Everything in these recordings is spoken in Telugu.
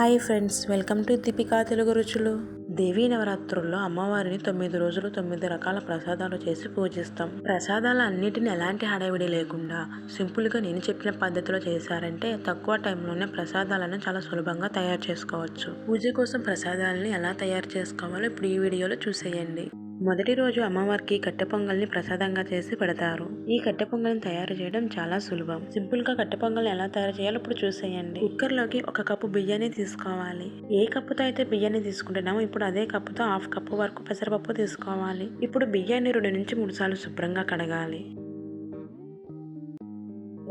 Hi friends welcome to Deepika Telugu Ruchulu. Devi నవరాత్రుల్లో అమ్మవారిని తొమ్మిది రోజులు తొమ్మిది రకాల ప్రసాదాలు చేసి పూజిస్తాం. ప్రసాదాలు అన్నిటిని ఎలాంటి హడావిడి లేకుండా సింపుల్గా నేను చెప్పిన పద్ధతిలో చేశారంటే తక్కువ టైంలోనే ప్రసాదాలను చాలా సులభంగా తయారు చేసుకోవచ్చు. పూజ కోసం ప్రసాదాలని ఎలా తయారు చేసుకోవాలో ఇప్పుడు ఈ వీడియోలో చూసేయండి. మొదటి రోజు అమ్మవారికి కట్టె పొంగల్ని ప్రసాదంగా చేసి పెడతారు. ఈ కట్టె పొంగల్ని తయారు చేయడం చాలా సులభం. సింపుల్గా కట్టె పొంగల్ని ఎలా తయారు చేయాలో ఇప్పుడు చూసేయండి. కుక్కర్లోకి ఒక కప్పు బియ్యాన్ని తీసుకోవాలి. ఏ కప్పుతో అయితే బియ్యాన్ని తీసుకుంటున్నామో ఇప్పుడు అదే కప్పుతో హాఫ్ కప్పు వరకు పెసరపప్పు తీసుకోవాలి. ఇప్పుడు బియ్యాన్ని రెండు నుంచి మూడు సార్లు శుభ్రంగా కడగాలి.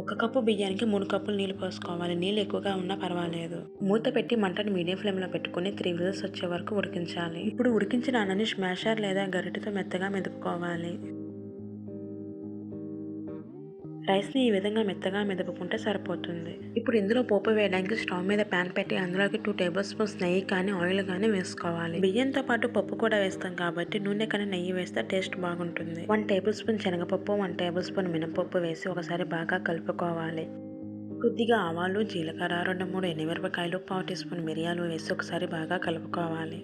ఒక కప్పు బియ్యానికి మూడు కప్పులు నీళ్ళు పోసుకోవాలి. నీళ్ళు ఎక్కువగా ఉన్నా పర్వాలేదు. మూత పెట్టి మంటను మీడియం ఫ్లేమ్లో పెట్టుకుని త్రీ విజిల్స్ వచ్చే వరకు ఉడికించాలి. ఇప్పుడు ఉడికించిన అన్నని స్మాషర్ లేదా గరిటెతో మెత్తగా మెదుపుకోవాలి. రైస్ని ఈ విధంగా మెత్తగా మెదుపుకుంటే సరిపోతుంది. ఇప్పుడు ఇందులో పోపు వేయడానికి స్టవ్ మీద ప్యాన్ పెట్టి అందులోకి టూ టేబుల్ స్పూన్స్ నెయ్యి కానీ ఆయిల్ కానీ వేసుకోవాలి. బియ్యంతో పాటు పప్పు కూడా వేస్తాం కాబట్టి నూనె కానీ నెయ్యి వేస్తే టేస్ట్ బాగుంటుంది. వన్ టేబుల్ స్పూన్ శనగపప్పు వన్ టేబుల్ స్పూన్ మినపప్పు వేసి ఒకసారి బాగా కలుపుకోవాలి. కొద్దిగా ఆవాలు జీలకర్ర రెండు మూడు ఎనిమిరపకాయలు పావు టీ స్పూన్ మిరియాలు వేసి ఒకసారి బాగా కలుపుకోవాలి.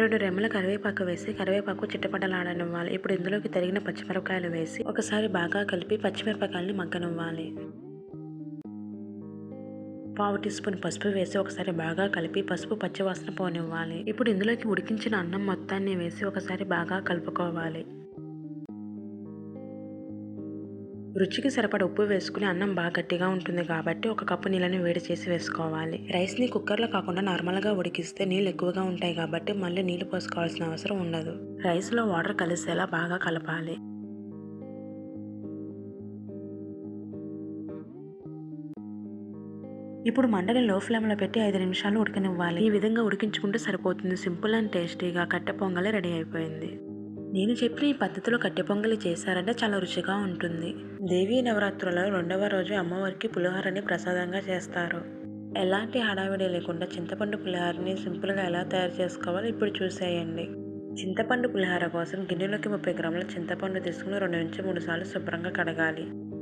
రెండు రెమ్మల కరివేపాకు వేసి కరివేపాకు చిట్టపట్టలాడనివ్వాలి. ఇప్పుడు ఇందులోకి తరిగిన పచ్చిమిరపకాయలు వేసి ఒకసారి బాగా కలిపి పచ్చిమిరపకాయలని మగ్గనివ్వాలి. పావు టీ స్పూన్ పసుపు వేసి ఒకసారి బాగా కలిపి పసుపు పచ్చివాసన పోనివ్వాలి. ఇప్పుడు ఇందులోకి ఉడికించిన అన్నం మొత్తాన్ని వేసి ఒకసారి బాగా కలుపుకోవాలి. రుచికి సరిపడ ఉప్పు వేసుకుని అన్నం బాగా గట్టిగా ఉంటుంది కాబట్టి ఒక కప్పు నీళ్ళని వేడి చేసి వేసుకోవాలి. రైస్ని కుక్కర్లో కాకుండా నార్మల్గా ఉడికిస్తే నీళ్ళు ఎక్కువగా ఉంటాయి కాబట్టి మళ్ళీ నీళ్ళు పోసుకోవాల్సిన అవసరం ఉండదు. రైస్లో వాటర్ కలిసేలా బాగా కలపాలి. ఇప్పుడు మంటని లో ఫ్లేమ్లో పెట్టి ఐదు నిమిషాలు ఉడకనివ్వాలి. ఈ విధంగా ఉడికించుకుంటే సరిపోతుంది. సింపుల్ అండ్ టేస్టీగా కట్టె పొంగలే రెడీ అయిపోయింది. నేను చెప్పిన ఈ పద్ధతిలో కట్టె పొంగలి చేశారంటే చాలా రుచిగా ఉంటుంది. దేవీ నవరాత్రులలో రెండవ రోజు అమ్మవారికి పులిహోరని ప్రసాదంగా చేస్తారు. ఎలాంటి హడావిడి లేకుండా చింతపండు పులిహోరని సింపుల్గా ఎలా తయారు చేసుకోవాలో ఇప్పుడు చూసేయండి. చింతపండు పులిహోర కోసం గిన్నెలోకి ముప్పై గ్రాముల చింతపండు తీసుకుని రెండు నుంచి మూడు సార్లు శుభ్రంగా కడగాలి.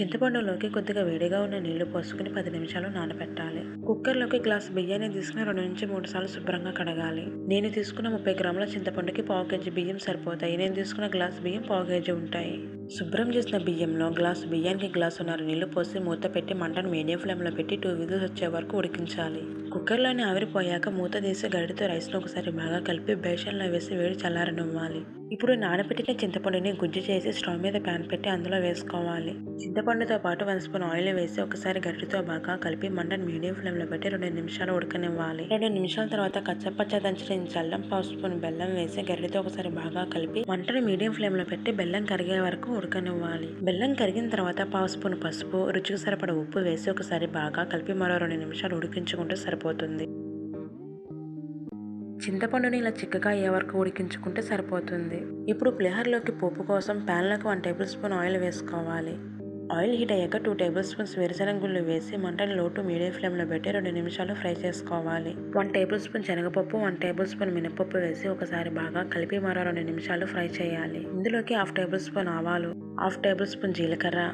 చింతపండులోకి కొద్దిగా వేడిగా ఉన్న నీళ్ళు పోసుకుని పది నిమిషాలు నానబెట్టాలి కుక్కర్లోకి గ్లాస్ బియ్యాన్ని తీసుకుని రెండు నుంచి మూడు సార్లు శుభ్రంగా కడగాలి. నేను తీసుకున్న ముప్పై గ్రాముల చింతపండుకి పావు కేజీ బియ్యం సరిపోతాయి. నేను తీసుకున్న గ్లాస్ బియ్యం పావు కేజీ ఉంటాయి. శుభ్రం చేసిన బియ్యంలో గ్లాసు బియ్యానికి గ్లాసున్నర నీళ్ళు పోసి మూత పెట్టి మంటను మీడియం ఫ్లేమ్లో పెట్టి టూ విజిల్స్ వచ్చే వరకు ఉడికించాలి. కుక్కర్లోని ఆవిరిపోయాక మూత తీసి గడితో రైస్ను ఒకసారి బాగా కలిపి బేషన్లో వేసి వేడి చల్లారనివ్వాలి. ఇప్పుడు నానబెట్టిన చింతపండుని గుజ్జు చేసి స్టవ్ మీద ప్యాన్ పెట్టి అందులో వేసుకోవాలి. చింతపండుతో పాటు వన్ స్పూన్ ఆయిల్ వేసి ఒకసారి గట్టితో బాగా కలిపి మంటను మీడియం ఫ్లేమ్లో పెట్టి రెండు నిమిషాలు ఉడకనివ్వాలి. రెండు నిమిషాల తర్వాత కచ్చపచ్చ దంచిన చల్లం పావు స్పూన్ బెల్లం వేసి గరిటితో ఒకసారి బాగా కలిపి మంటను మీడియం ఫ్లేమ్లో పెట్టి బెల్లం కరిగే వరకు ఉడకనివ్వాలి. బెల్లం కరిగిన తర్వాత పావు స్పూన్ పసుపు రుచికి సరిపడ ఉప్పు వేసి ఒకసారి బాగా కలిపి మరో రెండు నిమిషాలు ఉడికించుకుంటే సరిపోతుంది. చింతపండుని ఇలా చిక్కగా అయ్యే వరకు ఉడికించుకుంటే సరిపోతుంది. ఇప్పుడు పులిహోరలోకి పోపు కోసం ప్యాన్లోకి వన్ టేబుల్ స్పూన్ ఆయిల్ వేసుకోవాలి. ఆయిల్ హీట్ అయ్యాక టూ టేబుల్ స్పూన్స్ వేరుశనగ గుళ్ళు వేసి మంటని లోటు మీడియం ఫ్లేమ్లో పెట్టి రెండు నిమిషాలు ఫ్రై చేసుకోవాలి. వన్ టేబుల్ స్పూన్ శనగపప్పు వన్ టేబుల్ స్పూన్ మినపప్పు వేసి ఒకసారి బాగా కలిపి మరో రెండు నిమిషాలు ఫ్రై చేయాలి. ఇందులోకి హాఫ్ టేబుల్ స్పూన్ ఆవాలు హాఫ్ టేబుల్ స్పూన్ జీలకర్ర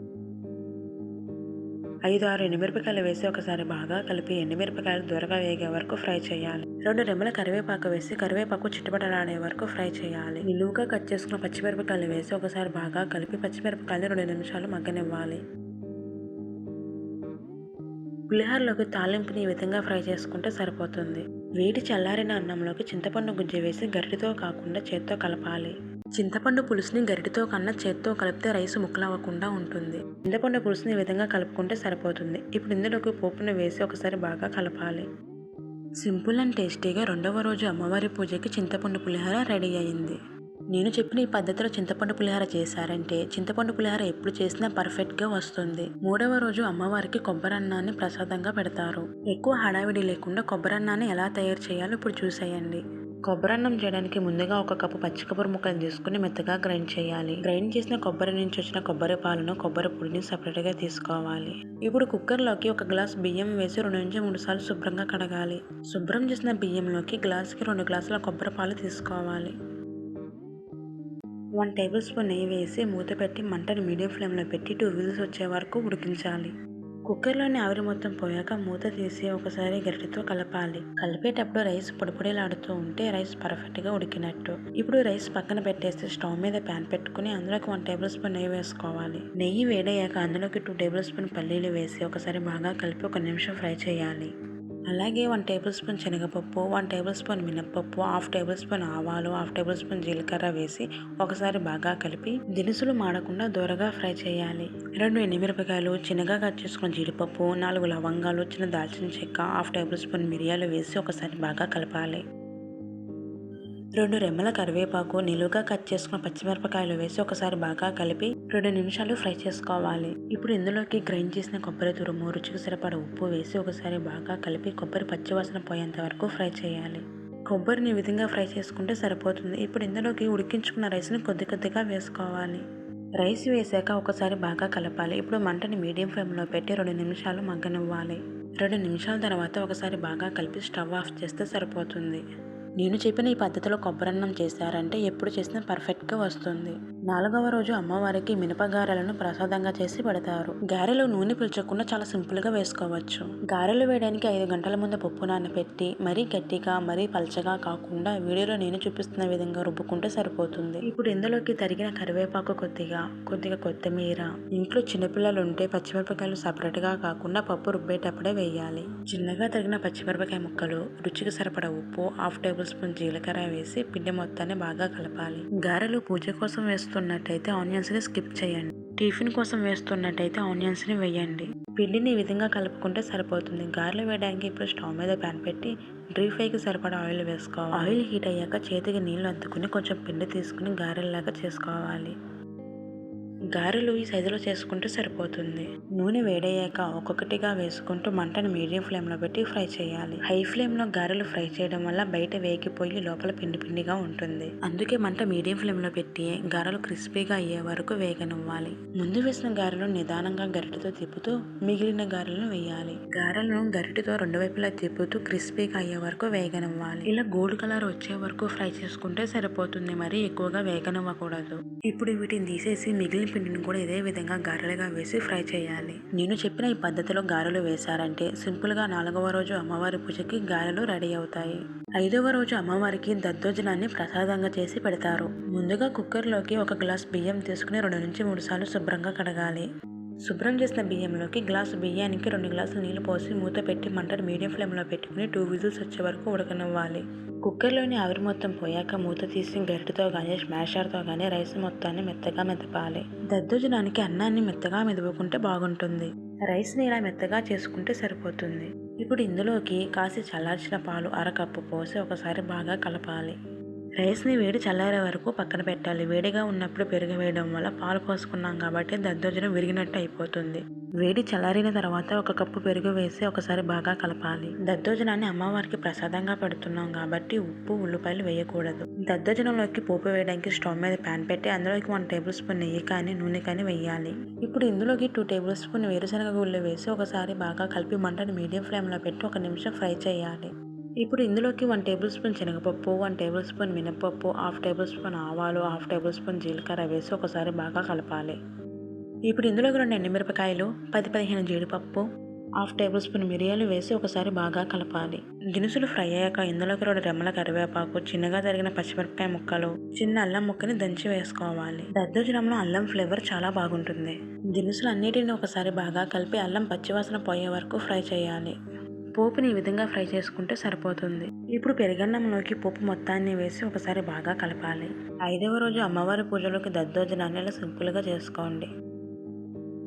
ఐదు ఆరు ఎండుమిరపకాయలు వేసి ఒకసారి బాగా కలిపి ఎండుమిరపకాయలు దూరగా వేగే వరకు ఫ్రై చేయాలి. రెండు రెమ్మల కరివేపాకు వేసి కరివేపాకు చిట్టుబడలాడే వరకు ఫ్రై చేయాలి. నిలువుగా కట్ చేసుకున్న పచ్చిమిరపకాయలు వేసి ఒకసారి బాగా కలిపి పచ్చిమిరపకాయలు రెండు నిమిషాలు మగ్గనివ్వాలి. పులిహోరలోకి తాలింపుని ఈ విధంగా ఫ్రై చేసుకుంటే సరిపోతుంది. వేడి చల్లారిన అన్నంలోకి చింతపండు గుజ్జు వేసి గరిటితో కాకుండా చేత్తో కలపాలి. చింతపండు పులుసుని గరిటితో కన్నా చేత్తో కలిపితే రైస్ ముక్కలవ్వకుండా ఉంటుంది. చింతపండు పులుసుని ఈ విధంగా కలుపుకుంటే సరిపోతుంది. ఇప్పుడు ఇందులోకి పోపును వేసి ఒకసారి బాగా కలపాలి. సింపుల్ అండ్ టేస్టీగా రెండవ రోజు అమ్మవారి పూజకి చింతపండు పులిహోర రెడీ అయింది నేను చెప్పిన ఈ పద్ధతిలో చింతపండు పులిహోర చేశారంటే చింతపండు పులిహోర ఎప్పుడు చేసినా పర్ఫెక్ట్గా వస్తుంది. మూడవ రోజు అమ్మవారికి కొబ్బరన్నాన్ని ప్రసాదంగా పెడతారు. ఎక్కువ హడావిడి లేకుండా కొబ్బరన్నాన్ని ఎలా తయారు చేయాలో ఇప్పుడు చూసేయండి. కొబ్బరన్నం చేయడానికి ముందుగా ఒక కప్పు పచ్చి కొబ్బరి ముక్కలు తీసుకుని మెత్తగా గ్రైండ్ చేయాలి. గ్రైండ్ చేసిన కొబ్బరి నుంచి వచ్చిన కొబ్బరి పాలను కొబ్బరి పొడిని సపరేట్గా తీసుకోవాలి. ఇప్పుడు కుక్కర్లోకి ఒక గ్లాస్ బియ్యం వేసి రెండు నుంచి మూడు సార్లు శుభ్రంగా కడగాలి. శుభ్రం చేసిన బియ్యంలోకి గ్లాస్కి రెండు గ్లాసుల కొబ్బరి పాలు తీసుకోవాలి. వన్ టేబుల్ స్పూన్ నెయ్యి వేసి మూత పెట్టి మంటను మీడియం ఫ్లేమ్లో పెట్టి టూ విజిల్స్ వచ్చే వరకు ఉడికించాలి. కుక్కర్లోని ఆవిరి మొత్తం పోయాక మూత తీసి ఒకసారి గరిటెతో కలపాలి. కలిపేటప్పుడు రైస్ పొడిపొడిలాడుతూ ఉంటే రైస్ పర్ఫెక్ట్గా ఉడికినట్టు. ఇప్పుడు రైస్ పక్కన పెట్టేసి స్టవ్ మీద ప్యాన్ పెట్టుకుని అందులోకి వన్ టేబుల్ స్పూన్ నెయ్యి వేసుకోవాలి. నెయ్యి వేడయ్యాక అందులోకి టూ టేబుల్ స్పూన్ పల్లీలు వేసి ఒకసారి బాగా కలిపి ఒక నిమిషం ఫ్రై చేయాలి. అలాగే వన్ టేబుల్ స్పూన్ శనగపప్పు వన్ టేబుల్ స్పూన్ మినప్పప్పు హాఫ్ టేబుల్ స్పూన్ ఆవాలు హాఫ్ టేబుల్ స్పూన్ జీలకర్ర వేసి ఒకసారి బాగా కలిపి దినుసులు మాడకుండా దూరగా ఫ్రై చేయాలి. రెండు ఎండుమిరపకాయలు చిన్నగా కట్ చేసుకున్న జీడిపప్పు నాలుగు లవంగాలు చిన్న దాల్చిన చెక్క హాఫ్ టేబుల్ స్పూన్ మిరియాలు వేసి ఒకసారి బాగా కలపాలి. రెండు రెమ్మల కరివేపాకు నిలువుగా కట్ చేసుకున్న పచ్చిమిరపకాయలు వేసి ఒకసారి బాగా కలిపి రెండు నిమిషాలు ఫ్రై చేసుకోవాలి. ఇప్పుడు ఇందులోకి గ్రైండ్ చేసిన కొబ్బరి తురుము రుచికి సరిపడ ఉప్పు వేసి ఒకసారి బాగా కలిపి కొబ్బరి పచ్చివాసన పోయేంత వరకు ఫ్రై చేయాలి. కొబ్బరిని ఈ విధంగా ఫ్రై చేసుకుంటే సరిపోతుంది. ఇప్పుడు ఇందులోకి ఉడికించుకున్న రైస్ని కొద్ది కొద్దిగా వేసుకోవాలి. రైస్ వేసాక ఒకసారి బాగా కలపాలి. ఇప్పుడు మంటని మీడియం ఫ్లేమ్లో పెట్టి రెండు నిమిషాలు మగ్గనివ్వాలి. రెండు నిమిషాల తర్వాత ఒకసారి బాగా కలిపి స్టవ్ ఆఫ్ చేస్తే సరిపోతుంది. నేను చెప్పిన ఈ పద్ధతిలో కొబ్బరన్నం చేశారంటే ఎప్పుడు చేసినా పర్ఫెక్ట్గా వస్తుంది. నాలుగవ రోజు అమ్మవారికి మినప గారెలను ప్రసాదంగా చేసి పెడతారు. గారెలు నూనె పీల్చకుండా చాలా సింపుల్గా వేసుకోవచ్చు. గారెలు వేయడానికి ఐదు గంటల ముందు పప్పు నానబెట్టి మరీ గట్టిగా మరీ పలచగా కాకుండా వీడియోలో నేను చూపిస్తున్న విధంగా రుబ్బుకుంటే సరిపోతుంది. ఇప్పుడు ఇందులోకి తరిగిన కరివేపాకు కొద్దిగా కొద్దిగా కొత్తిమీర ఇంట్లో చిన్నపిల్లలు ఉంటే పచ్చిమిరపకాయలు సపరేట్గా కాకుండా పప్పు రుబ్బేటప్పుడే వేయాలి. చిన్నగా తరిగిన పచ్చిమిరపకాయ ముక్కలు రుచికి సరిపడ ఉప్పు హాఫ్ టేబుల్ స్పూన్ జీలకర్ర వేసి పిండి మొత్తాన్ని బాగా కలపాలి. గారెలు పూజ కోసం వేస్తున్నట్టయితే ఆనియన్స్ని స్కిప్ చేయండి. టిఫిన్ కోసం వేస్తున్నట్టయితే ఆనియన్స్ని వేయండి. పిండిని ఈ విధంగా కలుపుకుంటే సరిపోతుంది. గారెలు వేయడానికి ఇప్పుడు స్టవ్ మీద ప్యాన్ పెట్టి డ్రీ ఫ్రైకి సరిపడా ఆయిల్ వేసుకోవాలి. ఆయిల్ హీట్ అయ్యాక చేతికి నీళ్ళు అద్దుకుని కొంచెం పిండి తీసుకుని గారెల్లాగా చేసుకోవాలి. గారెలు ఈ సైజులో చేసుకుంటే సరిపోతుంది. నూనె వేడయ్యాక ఒక్కొక్కటిగా వేసుకుంటూ మంటను మీడియం ఫ్లేమ్లో పెట్టి ఫ్రై చేయాలి. హై ఫ్లేమ్లో గారెలు ఫ్రై చేయడం వల్ల బయట వేగిపోయి లోపల పిండి పిండిగా ఉంటుంది. అందుకే మంట మీడియం ఫ్లేమ్లో పెట్టి గారెలు క్రిస్పీగా అయ్యే వరకు వేగనివ్వాలి. ముందు వేసిన గారెలు నిదానంగా గరిటతో తిప్పుతూ మిగిలిన గారెలను వేయాలి. గారెలను గరిటతో రెండు వైపులా తిప్పుతూ క్రిస్పీగా అయ్యే వరకు వేగనివ్వాలి. ఇలా గోల్డ్ కలర్ వచ్చే వరకు ఫ్రై చేసుకుంటే సరిపోతుంది. మరి ఎక్కువగా వేగనివ్వకూడదు. ఇప్పుడు వీటిని తీసేసి మిగిలిన పిండిని కూడా ఇదే విధంగా గారెలుగా వేసి ఫ్రై చేయాలి. నేను చెప్పిన ఈ పద్ధతిలో గారెలు వేశారంటే సింపుల్గా నాలుగవ రోజు అమ్మవారి పూజకి గారెలు రెడీ అవుతాయి. ఐదవ రోజు అమ్మవారికి దద్దోజనాన్ని ప్రసాదంగా చేసి పెడతారు. ముందుగా కుక్కర్లోకి ఒక గ్లాస్ బియ్యం తీసుకుని రెండు నుంచి మూడు సార్లు శుభ్రంగా కడగాలి. శుభ్రం చేసిన బియ్యంలోకి గ్లాసు బియ్యానికి రెండు గ్లాసులు నీళ్ళు పోసి మూత పెట్టి మంటను మీడియం ఫ్లేమ్లో పెట్టుకుని టూ విజిల్స్ వచ్చే వరకు ఉడకనివ్వాలి. కుక్కర్లోని ఆవిరి మొత్తం పోయాక మూత తీసి గరిటతో కానీ స్మాషర్తో కానీ రైస్ మొత్తాన్ని మెత్తగా మెదపాలి. దద్దోజనానికి అన్నాన్ని మెత్తగా మెదుపుకుంటే బాగుంటుంది. రైస్ని ఇలా మెత్తగా చేసుకుంటే సరిపోతుంది. ఇప్పుడు ఇందులోకి కాసి చల్లార్చిన పాలు అరకప్పు పోసి ఒకసారి బాగా కలపాలి. రైస్ని వేడి చల్లారే వరకు పక్కన పెట్టాలి. వేడిగా ఉన్నప్పుడు పెరుగు వేయడం వల్ల పాలు పోసుకున్నాం కాబట్టి దద్దోజనం విరిగినట్టు అయిపోతుంది. వేడి చల్లారిన తర్వాత ఒక కప్పు పెరుగు వేసి ఒకసారి బాగా కలపాలి. దద్దోజనాన్ని అమ్మవారికి ప్రసాదంగా పెడుతున్నాం కాబట్టి ఉప్పు ఉల్లిపాయలు వేయకూడదు. దద్దోజనంలోకి పోపు వేయడానికి స్టవ్ మీద ప్యాన్ పెట్టి అందులోకి వన్ టేబుల్ స్పూన్ నెయ్యి కానీ నూనె కానీ వేయాలి. ఇప్పుడు ఇందులోకి టూ టేబుల్ స్పూన్ వేరుశనగ గుళ్ళు వేసి ఒకసారి బాగా కలిపి మంటను మీడియం ఫ్లేమ్లో పెట్టి ఒక నిమిషం ఫ్రై చేయాలి. ఇప్పుడు ఇందులోకి వన్ టేబుల్ స్పూన్ శనగపప్పు వన్ టేబుల్ స్పూన్ మినపప్పు హాఫ్ టేబుల్ స్పూన్ ఆవాలు హాఫ్ టేబుల్ స్పూన్ జీలకర్ర వేసి ఒకసారి బాగా కలపాలి. ఇప్పుడు ఇందులోకి రెండు ఎండుమిరపకాయలు పది పదిహేను జీడిపప్పు హాఫ్ టేబుల్ స్పూన్ మిరియాలు వేసి ఒకసారి బాగా కలపాలి. దినుసులు ఫ్రై అయ్యాక ఇందులోకి రెండు రెమ్మల కరివేపాకు చిన్నగా తరిగిన పచ్చిమిరపకాయ ముక్కలు చిన్న అల్లం ముక్కని దంచి వేసుకోవాలి. దద్దోజనంలో అల్లం ఫ్లేవర్ చాలా బాగుంటుంది. దినుసులు అన్నిటిని ఒకసారి బాగా కలిపి అల్లం పచ్చివాసన పోయే వరకు ఫ్రై చేయాలి. పోపుని ఈ విధంగా ఫ్రై చేసుకుంటే సరిపోతుంది. ఇప్పుడు పెరుగన్నంలోకి పోపు మొత్తాన్ని వేసి ఒకసారి బాగా కలపాలి. ఐదవ రోజు అమ్మవారి పూజలోకి దద్దోజనాన్ని ఇలా సింపుల్గా చేసుకోండి.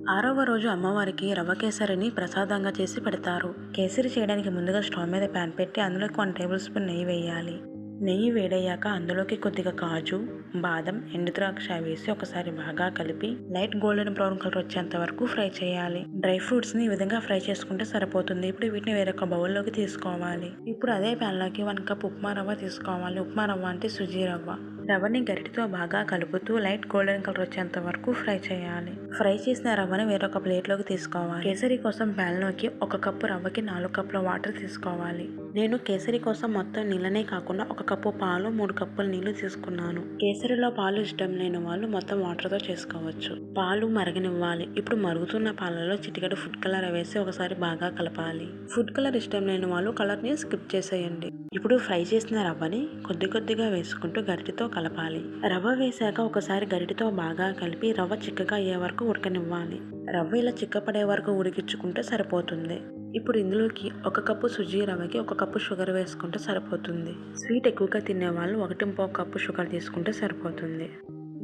ఆరవ రోజు అమ్మవారికి రవ్వ కేసరిని ప్రసాదంగా చేసి పెడతారు. కేసరి చేయడానికి ముందుగా స్టవ్ మీద ప్యాన్ పెట్టి అందులోకి వన్ టేబుల్ స్పూన్ నెయ్యి వేయాలి. నెయ్యి వేడయ్యాక అందులోకి కొద్దిగా కాజు బాదం ఎండు ద్రాక్ష వేసి ఒకసారి బాగా కలిపి లైట్ గోల్డెన్ బ్రౌన్ కలర్ వచ్చేంత వరకు ఫ్రై చేయాలి. డ్రై ఫ్రూట్స్ని ఈ విధంగా ఫ్రై చేసుకుంటే సరిపోతుంది. ఇప్పుడు వీటిని వేరొక బౌల్లోకి తీసుకోవాలి. ఇప్పుడు అదే ప్యాన్లోకి వన్ కప్ ఉప్మా రవ్వ తీసుకోవాలి. ఉప్మా రవ్వ అంటే సుజీ రవ్వ. రవ్వని గరిటితో బాగా కలుపుతూ లైట్ గోల్డెన్ కలర్ వచ్చేంత వరకు ఫ్రై చేయాలి. ఫ్రై చేసిన రవ్వని వేరొక ప్లేట్లోకి తీసుకోవాలి. కేసరి కోసం ప్యాన్లోకి ఒక కప్పు రవ్వకి నాలుగు కప్పుల వాటర్ తీసుకోవాలి. నేను కేసరి కోసం మొత్తం నీళ్ళనే కాకుండా ఒక కప్పు పాలు మూడు కప్పుల నీళ్ళు తీసుకున్నాను. కేసరిలో పాలు ఇష్టం లేని వాళ్ళు మొత్తం వాటర్తో చేసుకోవచ్చు. పాలు మరగనివ్వాలి. ఇప్పుడు మరుగుతున్న పాలలో చిటికెడు ఫుడ్ కలర్ వేసి ఒకసారి బాగా కలపాలి. ఫుడ్ కలర్ ఇష్టం లేని వాళ్ళు కలర్ని స్కిప్ చేసేయండి. ఇప్పుడు ఫ్రై చేసిన రవ్వని కొద్ది కొద్దిగా వేసుకుంటూ గరిటితో కలపాలి. రవ్వ వేశాక ఒకసారి గరిటితో బాగా కలిపి రవ్వ చిక్కగా అయ్యే వరకు ఉడకనివ్వాలి. రవ్వ ఇలా చిక్కపడే వరకు ఉడికించుకుంటే సరిపోతుంది. ఇప్పుడు ఇందులోకి ఒక కప్పు సుజీ రవ్వకి ఒక కప్పు షుగర్ వేసుకుంటే సరిపోతుంది. స్వీట్ ఎక్కువగా తినే వాళ్ళు ఒకటి కప్పు షుగర్ తీసుకుంటే సరిపోతుంది.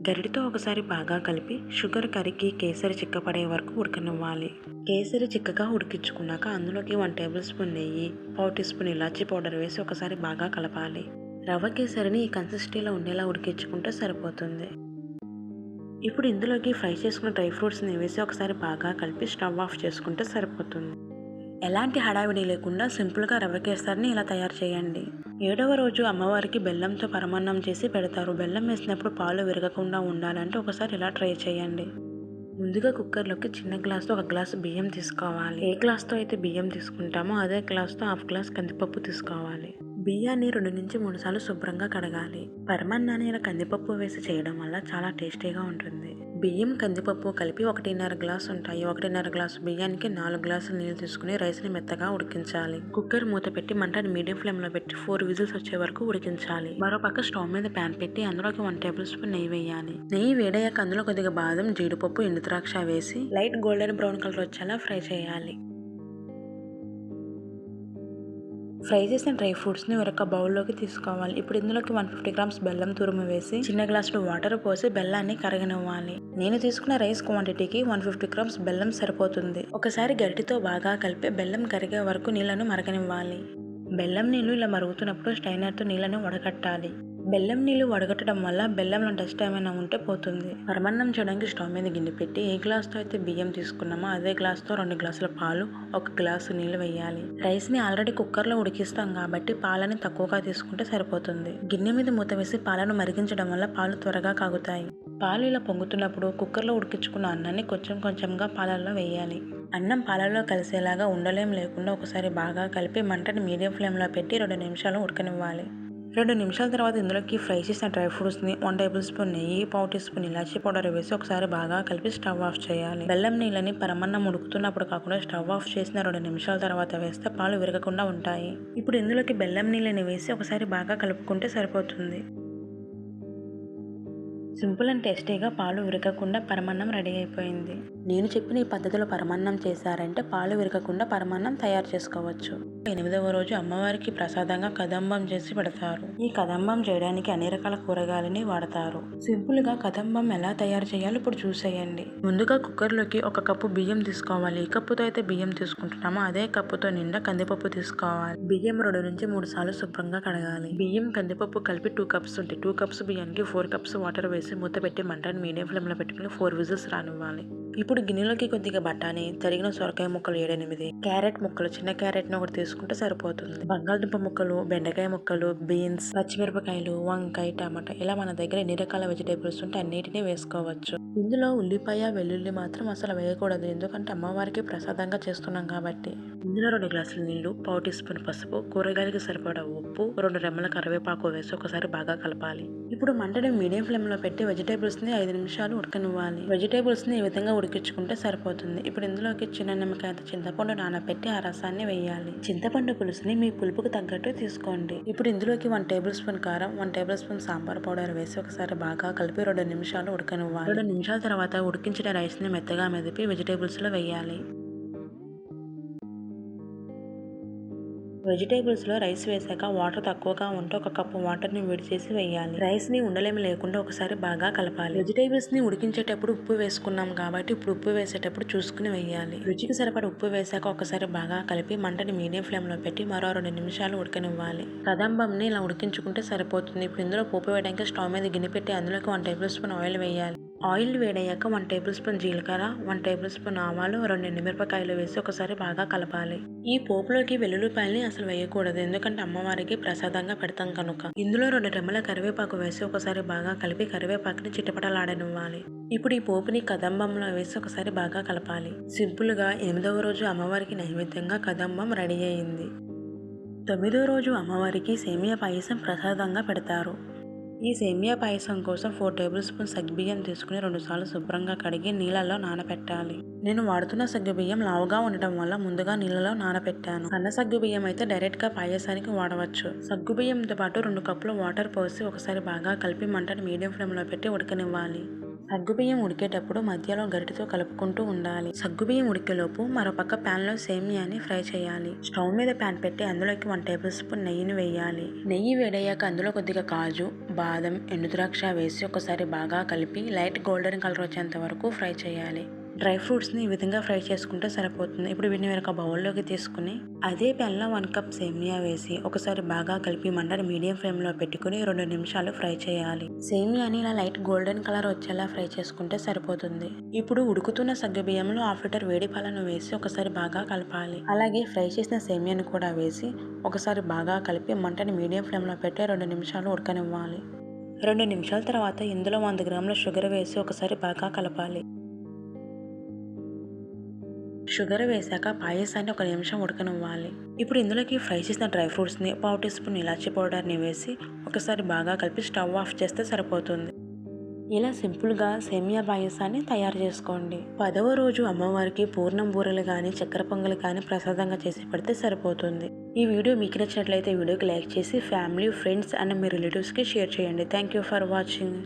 గరిటితో ఒకసారి బాగా కలిపి షుగర్ కరిగి కేసరి చిక్కపడే వరకు ఉడకనివ్వాలి. కేసరి చిక్కగా ఉడికించుకున్నాక అందులోకి వన్ టేబుల్ స్పూన్ నెయ్యి పావు టీ స్పూన్ ఇలాచీ పౌడర్ వేసి ఒకసారి బాగా కలపాలి. రవ్వ కేసరిని ఈ కన్సిస్టెన్సీలో ఉండేలా ఉడికించుకుంటే సరిపోతుంది. ఇప్పుడు ఇందులోకి ఫ్రై చేసుకున్న డ్రై ఫ్రూట్స్ని వేసి ఒకసారి బాగా కలిపి స్టవ్ ఆఫ్ చేసుకుంటే సరిపోతుంది. ఎలాంటి హడావిడి లేకుండా సింపుల్గా రవ్వ కేసరిని ఇలా తయారు చేయండి. ఏడవ రోజు అమ్మవారికి బెల్లంతో పరమాన్నం చేసి పెడతారు. బెల్లం వేసినప్పుడు పాలు విరగకుండా ఉండాలంటే ఒకసారి ఇలా ట్రై చేయండి. ముందుగా కుక్కర్లోకి చిన్న గ్లాస్తో ఒక గ్లాసు బియ్యం తీసుకోవాలి. ఏ గ్లాస్తో అయితే బియ్యం తీసుకుంటామో అదే గ్లాస్తో హాఫ్ గ్లాస్ కందిపప్పు తీసుకోవాలి. బియ్యాన్ని రెండు నుంచి మూడు సార్లు శుభ్రంగా కడగాలి. పరమాన్నాన్ని ఇలా కందిపప్పు వేసి చేయడం వల్ల చాలా టేస్టీగా ఉంటుంది. బియ్యం కందిపప్పు కలిపి ఒకటిన్నర గ్లాస్ ఉంటాయి. ఒకటిన్నర గ్లాసు బియ్యానికి నాలుగు గ్లాసులు నీళ్ళు తీసుకుని రైస్ని మెత్తగా ఉడికించాలి. కుక్కర్ మూత పెట్టి మంటని మీడియం ఫ్లేమ్లో పెట్టి ఫోర్ విజిల్స్ వచ్చే వరకు ఉడికించాలి. మరో పక్క స్టవ్ మీద ప్యాన్ పెట్టి అందులోకి వన్ టేబుల్ స్పూన్ నెయ్యి వేయాలి. నెయ్యి వేడయ్యాక అందులో కొద్దిగా బాదం జీడిపప్పు ఎండు ద్రాక్ష వేసి లైట్ గోల్డెన్ బ్రౌన్ కలర్ వచ్చేలా ఫ్రై చేయాలి. ఫ్రై చేసిన డ్రై ఫ్రూట్స్ని ఒక బౌల్లోకి తీసుకోవాలి. ఇప్పుడు ఇందులోకి వన్ ఫిఫ్టీ గ్రామ్స్ బెల్లం తురుము వేసి చిన్న గ్లాసులో వాటర్ పోసి బెల్లాన్ని కరగనివ్వాలి. నేను తీసుకున్న రైస్ క్వాంటిటీకి వన్ ఫిఫ్టీ గ్రామ్స్ బెల్లం సరిపోతుంది. ఒకసారి గరిటితో బాగా కలిపి బెల్లం కరిగే వరకు నీళ్ళను మరగనివ్వాలి. బెల్లం నీళ్ళు ఇలా మరుగుతున్నప్పుడు స్టైనర్తో నీళ్ళను వడగట్టాలి బెల్లం నీళ్ళు వడగట్టడం వల్ల బెల్లంలో డస్ట్ ఏమైనా ఉంటే పోతుంది. పరమాన్నం చేయడానికి స్టవ్ మీద గిన్నె పెట్టి ఏ గ్లాస్తో అయితే బియ్యం తీసుకున్నామో అదే గ్లాస్తో రెండు గ్లాసుల పాలు ఒక గ్లాసు నీళ్ళు వేయాలి. రైస్ని ఆల్రెడీ కుక్కర్లో ఉడికిస్తాం కాబట్టి పాలని తక్కువగా తీసుకుంటే సరిపోతుంది. గిన్నె మీద మూత వేసి పాలను మరిగించడం వల్ల పాలు త్వరగా కాగుతాయి. పాలు ఇలా పొంగుతున్నప్పుడు కుక్కర్లో ఉడికించుకున్న అన్నాన్ని కొంచెం కొంచెంగా పాలల్లో వేయాలి. అన్నం పాలల్లో కలిసేలాగా ఉండలేం లేకుండా ఒకసారి బాగా కలిపి మంటని మీడియం ఫ్లేమ్లో పెట్టి రెండు నిమిషాలు ఉడకనివ్వాలి. రెండు నిమిషాల తర్వాత ఇందులోకి ఫ్రై చేసిన డ్రై ఫ్రూట్స్ని వన్ టేబుల్ స్పూన్ నెయ్యి పావు టీ స్పూన్ ఇలాచీ పౌడర్ వేసి ఒకసారి బాగా కలిపి స్టవ్ ఆఫ్ చేయాలి. బెల్లం నీళ్ళని పరమన్నం ఉడుకుతున్నప్పుడు కాకుండా స్టవ్ ఆఫ్ చేసిన రెండు నిమిషాల తర్వాత వేస్తే పాలు విరగకుండా ఉంటాయి. ఇప్పుడు ఇందులోకి బెల్లం నీళ్ళని వేసి ఒకసారి బాగా కలుపుకుంటే సరిపోతుంది. సింపుల్ అండ్ టేస్టీగా పాలు విరగకుండా పరమాన్నం రెడీ అయిపోయింది. నేను చెప్పిన ఈ పద్ధతిలో పరమాన్నం చేశారంటే పాలు విరగకుండా పరమాన్నం తయారు చేసుకోవచ్చు. ఎనిమిదవ రోజు అమ్మవారికి ప్రసాదంగా కదంబం చేసి పెడతారు. ఈ కదంబం చేయడానికి అన్ని రకాల కూరగాయలని వాడతారు. సింపుల్గా కదంబం ఎలా తయారు చేయాలో ఇప్పుడు చూసేయండి. ముందుగా కుక్కర్లోకి ఒక కప్పు బియ్యం తీసుకోవాలి. ఈ కప్పుతో అయితే బియ్యం తీసుకుంటున్నామో? అదే కప్పుతో నిండా కందిపప్పు తీసుకోవాలి. బియ్యం రెండు నుంచి మూడు సార్లు శుభ్రంగా కడగాలి. బియ్యం కందిపప్పు కలిపి టూ కప్స్ ఉంటాయి టూ కప్స్ బియ్యానికి ఫోర్ కప్స్ వాటర్ వేసి మూత పెట్టి మంటని మీడియం ఫ్లేమ్లో పెట్టుకుని ఫోర్ విజిల్స్ రానివ్వాలి. ఇప్పుడు గిన్నెలోకి కొద్దిగా బఠానీ తరిగిన సొరకాయ ముక్కలు ఏడెనిమిది. క్యారెట్ ముక్కలు చిన్న క్యారెట్ ఒకటి తీసుకుంటే సరిపోతుంది. బంగాళదుంప ముక్కలు బెండకాయ ముక్కలు బీన్స్ పచ్చిమిరపకాయలు వంకాయ టమాటా ఇలా మన దగ్గర ఎన్ని రకాల వెజిటేబుల్స్ ఉంటే అన్నిటినీ వేసుకోవచ్చు. ఇందులో ఉల్లిపాయ వెల్లుల్లి మాత్రం అసలు వేయకూడదు. ఎందుకంటే అమ్మవారికి ప్రసాదంగా చేస్తున్నాం కాబట్టి. ఇందులో రెండు గ్లాసుల నీళ్ళు పావు టీ స్పూన్ పసుపు కూరగాయలకి సరిపడా ఉప్పు రెండు రెమ్మల కరివేపాకు వేసి ఒకసారి బాగా కలపాలి. ఇప్పుడు మంటని మీడియం ఫ్లేమ్లో పెట్టి వెజిటేబుల్స్ని ఐదు నిమిషాలు ఉడకనివ్వాలి. వెజిటేబుల్స్ని ఈ విధంగా ఉడికి ఉడికించుకుంటే సరిపోతుంది. ఇప్పుడు ఇందులోకి చిన్న నిమ్మకాయ చింతపండు నానబెట్టి ఆ రసాన్ని వేయాలి. చింతపండు పులుసుని మీ పులుపుకు తగ్గట్టు తీసుకోండి. ఇప్పుడు ఇందులోకి వన్ టేబుల్ స్పూన్ కారం one tablespoon sambar powder వేసి ఒకసారి బాగా కలిపి రెండు నిమిషాలు ఉడకనివ్వాలి. రెండు నిమిషాల తర్వాత ఉడికించిన రైస్ని మెత్తగా మెదిపి వెజిటేబుల్స్లో వేయాలి. వెజిటేబుల్స్లో రైస్ వేసాక వాటర్ తక్కువగా ఉంటే ఒక కప్పు వాటర్ని వేడి చేసి వేయాలి. రైస్ని ఉండలేమి లేకుండా ఒకసారి బాగా కలపాలి. వెజిటేబుల్స్ని ఉడికించేటప్పుడు ఉప్పు వేసుకున్నాం కాబట్టి ఇప్పుడు ఉప్పు వేసేటప్పుడు చూసుకుని వేయాలి. రుచికి సరిపడ ఉప్పు వేసాక ఒకసారి బాగా కలిపి మంటని మీడియం ఫ్లేమ్లో పెట్టి మరో రెండు నిమిషాలు ఉడకనివ్వాలి. కదంబంని ఇలా ఉడికించుకుంటే సరిపోతుంది. ఇప్పుడు ఇందులో పోపు వేయడానికి స్టవ్ మీద గిన్నె పెట్టి అందులోకి వన్ టేబుల్ స్పూన్ ఆయిల్ వేయాలి. ఆయిల్ వేడయ్యాక వన్ టేబుల్ స్పూన్ జీలకర్ర వన్ టేబుల్ స్పూన్ ఆవాలు రెండు ఎండుమిరపకాయలు వేసి ఒకసారి బాగా కలపాలి. ఈ పోపులోకి వెల్లుల్లిపాయల్ని అసలు వేయకూడదు. ఎందుకంటే అమ్మవారికి ప్రసాదంగా పెడతాం కనుక. ఇందులో రెండు రెమ్మల కరివేపాకు వేసి ఒకసారి బాగా కలిపి కరివేపాకుని చిటపటలాడనివ్వాలి. ఇప్పుడు ఈ పోపుని కదంబంలో వేసి ఒకసారి బాగా కలపాలి. సింపుల్గా ఎనిమిదవ రోజు అమ్మవారికి నైవేద్యంగా కదంబం రెడీ అయింది తొమ్మిదో రోజు అమ్మవారికి సేమియా పాయసం ప్రసాదంగా పెడతారు. ఈ సేమియా పాయసం కోసం ఫోర్ టేబుల్ స్పూన్ సగ్గుబియ్యం తీసుకుని రెండుసార్లు శుభ్రంగా కడిగి నీళ్ళలో నానబెట్టాలి నేను వాడుతున్న సగ్గుబియ్యం లావుగా ఉండటం వల్ల ముందుగా నీళ్ళలో నానబెట్టాను సన్న సగ్గుబియ్యం అయితే డైరెక్ట్గా పాయసానికి వాడవచ్చు. సగ్గుబియ్యంతో పాటు రెండు కప్పులు వాటర్ పోసి ఒకసారి బాగా కలిపి మంటను మీడియం ఫ్లేమ్లో పెట్టి ఉడకనివ్వాలి. సగ్గుబియ్యం ఉడికేటప్పుడు మధ్యలో గరిటెతో కలుపుకుంటూ ఉండాలి. సగ్గుబియ్యం ఉడికేలోపు మరోపక్క ప్యాన్లో సేమియాని ఫ్రై చేయాలి. స్టవ్ మీద ప్యాన్ పెట్టి అందులోకి వన్ టేబుల్ స్పూన్ నెయ్యిని వేయాలి. నెయ్యి వేడయ్యాక అందులో కొద్దిగా కాజు బాదం ఎండుద్రాక్ష వేసి ఒకసారి బాగా కలిపి లైట్ గోల్డెన్ కలర్ వచ్చేంత వరకు ఫ్రై చేయాలి. డ్రై ఫ్రూట్స్ని ఈ విధంగా ఫ్రై చేసుకుంటే సరిపోతుంది. ఇప్పుడు వీటిని వేరొక బౌల్లోకి తీసుకుని అదే ప్యాన్లో వన్ కప్ సేమియా వేసి ఒకసారి బాగా కలిపి మంటని మీడియం ఫ్లేమ్లో పెట్టుకుని రెండు నిమిషాలు ఫ్రై చేయాలి. సేమియాని ఇలా లైట్ గోల్డెన్ కలర్ వచ్చేలా ఫ్రై చేసుకుంటే సరిపోతుంది. ఇప్పుడు ఉడుకుతున్న సగ్గుబియ్యంలో హాఫ్ లీటర్ వేడి పాలను వేసి ఒకసారి బాగా కలపాలి. అలాగే ఫ్రై చేసిన సేమియాని కూడా వేసి ఒకసారి బాగా కలిపి మంటని మీడియం ఫ్లేమ్లో పెట్టి రెండు నిమిషాలు ఉడకనివ్వాలి. రెండు నిమిషాల తర్వాత ఇందులో వంద గ్రాముల షుగర్ వేసి ఒకసారి బాగా కలపాలి. షుగర్ వేశాక పాయసాన్ని ఒక నిమిషం ఉడకనివ్వాలి. ఇప్పుడు ఇందులోకి ఫ్రై చేసిన డ్రై ఫ్రూట్స్ని పావు టీ స్పూన్ ఇలాచీ పౌడర్ని వేసి ఒకసారి బాగా కలిపి స్టవ్ ఆఫ్ చేస్తే సరిపోతుంది. ఇలా సింపుల్గా సేమియా పాయసాన్ని తయారు చేసుకోండి. పదవ రోజు అమ్మవారికి పూర్ణం బూరెలు కానీ చక్కెర పొంగలు కానీ ప్రసాదంగా చేసి పెడితే సరిపోతుంది. ఈ వీడియో మీకు నచ్చినట్లయితే వీడియోకి లైక్ చేసి ఫ్యామిలీ ఫ్రెండ్స్ అండ్ మీ రిలేటివ్స్కి షేర్ చేయండి. Thank you for watching.